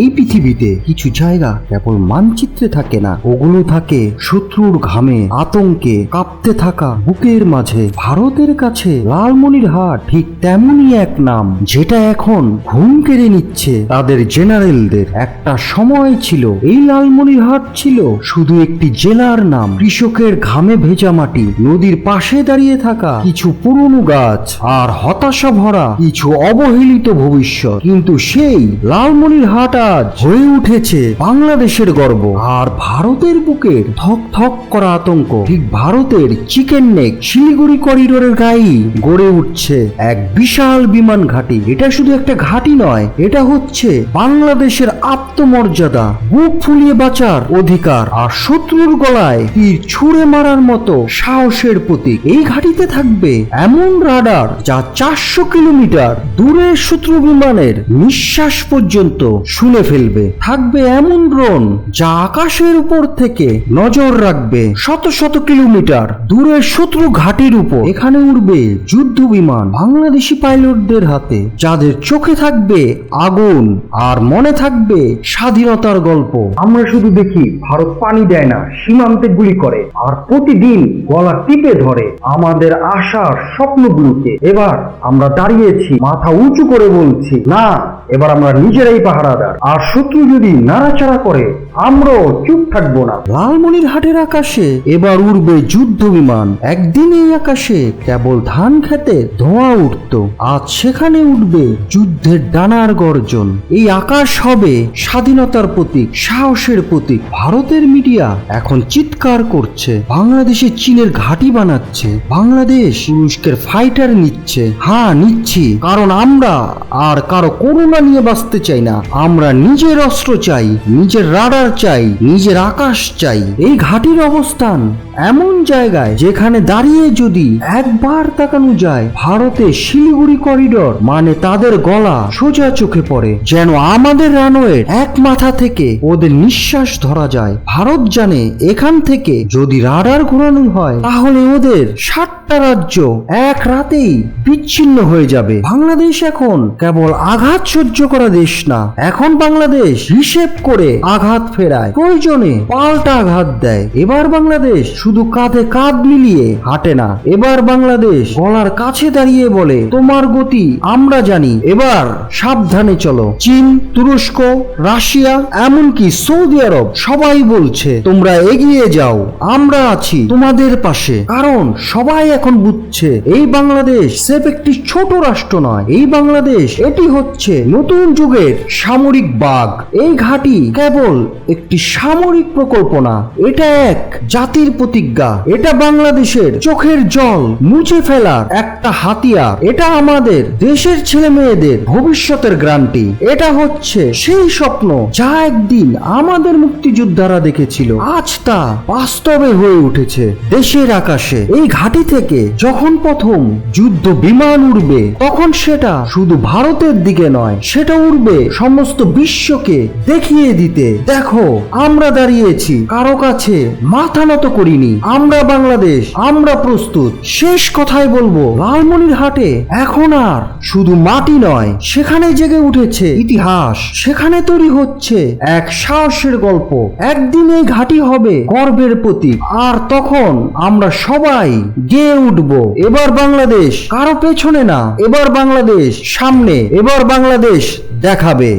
এই পৃথিবীতে কিছু জায়গা কেবল মানচিত্রে থাকে না। ওগুলো থাকে শত্রুর ঘামে, আতঙ্কে কাঁপতে থাকা বুকের মাঝে। ভারতের কাছে লালমনিরহাট ঠিক তেমনই এক নাম, যেটা এখন ঘুম কেড়ে নিচ্ছে তাদের জেনারেলদের। একটা সময় ছিল, এই লালমনিরহাট ছিল শুধু একটি জেলার নাম, কৃষকের ঘামে ভেজা মাটি, নদীর পাশে দাঁড়িয়ে থাকা কিছু পুরনো গাছ আর হতাশা ভরা কিছু অবহেলিত ভবিষ্যৎ। কিন্তু সেই লালমনিরহাট আজ হয়ে উঠেছে বাংলাদেশের গর্ব। আর ভারতের বুকে থক থক করা আতঙ্ক। ঠিক ভারতের চিকেন নেক শিলিগুড়ি করিডোরের গায়ে গড়ে উঠছে এক বিশাল বিমান ঘাঁটি। এটা শুধু একটা ঘাঁটি নয় এটা হচ্ছে বাংলাদেশের আত্মমর্যাদা বুক ফুলিয়ে বাঁচার অধিকার আর শত্রুর গলায় তীর ছুঁড়ে মারার মতো সাহসের প্রতীক। এই ঘাঁটিতে থাকবে এমন রাডার যা চারশো কিলোমিটার দূরের শত্রু বিমানের নিঃশ্বাস পর্যন্ত শুনে ফেলবে। থাকবে এমন ড্রোন যা আকাশের উপর থেকে নজর রাখবে শত শত কিলোমিটার দূরের শত্রু ঘাটির উপর। এখানে উড়বে যুদ্ধ বিমান বাংলাদেশি পাইলটদের হাতে, যাদের চোখে থাকবে আগুন আর মনে থাকবে স্বাধীনতার গল্প। আমরা শুধু দেখি, ভারত পানি দেয় না, সীমান্তে গুলি করে আর প্রতিদিন গলা টিপে ধরে আমাদের আশার স্বপ্নগুলোকে। এবার আমরা দাঁড়িয়েছি, মাথা উঁচু করে বলছি, না এবার আমরা নিজেরাই পাহারাদার। আর শত্রু যদি নাড়াচাড়া করে আমরাও চুপ থাকব না। লালমনিরহাটের আকাশে এবার উড়বে যুদ্ধ বিমান। একদিন এই আকাশে কেবল ধান খেতে ধোঁয়া উঠত। আজ সেখানে উঠবে যুদ্ধের ডানার গর্জন। এই আকাশ হবে স্বাধীনতার প্রতীক, সাহসের প্রতীক। ভারতের মিডিয়া এখন চিৎকার করছে। বাংলাদেশে চীনের ঘাঁটি বানাচ্ছে। বাংলাদেশ তুরস্কের ফাইটার নিচ্ছে। হ্যাঁ নিচ্ছি। কারণ আমরা আর কারও করুণা নিয়ে বাঁচতে চাই না। আমরা নিজের অস্ত্র চাই, নিজের রাডার চাই, নিজের আকাশ চাই। এই ঘাটির অবস্থান এমন জায়গায় যেখানে দাঁড়িয়ে যদি একবার তাকানো যায়, ভারতে শিলিগুড়ি করিডোর মানে তাদের গলা সোজা চোখে পড়ে। যেন আমাদের রানওয়ের এক মাথা থেকে ওদের নিঃশ্বাস ধরা যায়। ভারত জানে এখান থেকে যদি রাডার ঘোরানো হয়, তাহলে ওদের সাতটা রাজ্য এক রাতেই বিচ্ছিন্ন হয়ে যাবে। বাংলাদেশ এখন কেবল আঘাত সহ্য করা দেশ না, এখন বাংলাদেশ হিসেব করে আঘাত ফেরায়। প্রয়োজনে পাল্টা আঘাত দেয়? এবার বাংলাদেশ শুধু কাঁধে কাঁধ মিলিয়ে হাঁটে না। এবার বাংলাদেশ গলার কাছে দাঁড়িয়ে বলে, তোমার গতি আমরা জানি। এবার সাবধানে চলো। চীন, তুরস্ক, রাশিয়া, এমনকি সৌদি আরব সবাই বলছে, তোমরা এগিয়ে যাও। আমরা আছি তোমাদের পাশে। কারণ সবাই এখন বুঝছে, এই বাংলাদেশ সেফ একটি ছোট রাষ্ট্র নয়। এই বাংলাদেশ এটি হচ্ছে নতুন যুগের সামরিক বাঘ। এই ঘাঁটি কেবল একটি সামরিক প্রকল্প না। এটা এক জাতির প্রতিজ্ঞা। এটা বাংলাদেশের চোখের জল মুছে ফেলার একটা হাতিয়ার। এটা আমাদের দেশের ছেলে মেয়েদের ভবিষ্যতের গ্রান্টি। এটা হচ্ছে সেই স্বপ্ন যা একদিন আমাদের মুক্তিযোদ্ধারা দেখেছিল। আজ তা বাস্তবে হয়ে উঠেছে দেশের আকাশে। এই ঘাটি থেকে যখন প্রথম যুদ্ধ বিমান উড়বে, তখন সেটা শুধু ভারতের দিকে নয়, সেটা উড়বে সমস্ত বিশ্বকে দেখিয়ে দিতে। দেখো, আমরা দাঁড়িয়েছি, কারও কাছে মাথা নত করিনি। আমরা বাংলাদেশ, আমরা প্রস্তুত। শেষ কথাই বলব, লালমনির হাটে এখন আর শুধু মাটি নয়, সেখানে জেগে উঠেছে ইতিহাস। সেখানে তৈরি হচ্ছে এক সাহসের গল্প। একদিন এই ঘাঁটি হবে গর্বের প্রতীক। আর তখন আমরা সবাই গেয়ে উঠব। এবার বাংলাদেশ কারও পেছনে না, এবার বাংলাদেশ সামনে, এবার বাংলাদেশ দেখাবে।